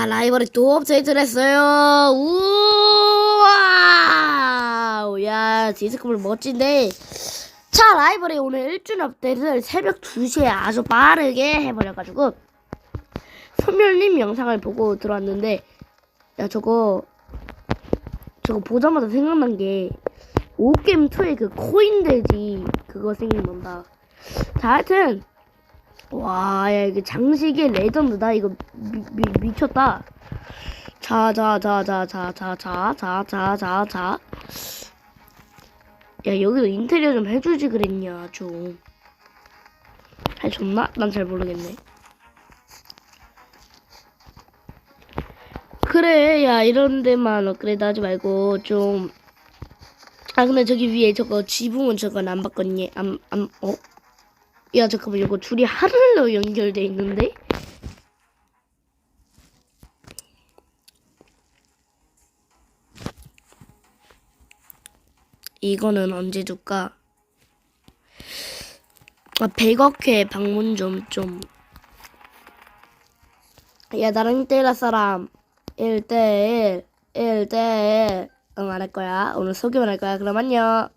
자, 라이벌이 또 업데이트를 했어요. 우와! 야, 디스크볼 멋진데. 자, 라이벌이 오늘 1준 업데이트를 새벽 2시에 아주 빠르게 해버려가지고, 선멸님 영상을 보고 들어왔는데, 야, 저거, 저거 보자마자 생각난 게, 오게임2의 그 코인 돼지, 그거 생각난다. 자, 하여튼, 와, 야, 이거 장식의 레전드다. 이거 미, 미, 미쳤다. 자, 자, 자, 자, 자, 자, 자, 자, 자, 자, 자. 야, 여기도 인테리어 좀 해주지 그랬냐, 좀. 해줬나? 난 잘 모르겠네. 그래, 야, 이런 데만 업그레이드 하지 말고, 좀. 아, 근데 저기 위에 저거 지붕은 저건 안 바꿨니? 안, 안, 어? 야 잠깐만 이거 줄이 하늘로 연결돼 있는데? 이거는 언제 줄까? 아 100억회 방문 좀 좀. 야 나랑 1대1 할 사람 1대1 1대1 응 안 할 거야 오늘 소개만 할 거야 그럼 안녕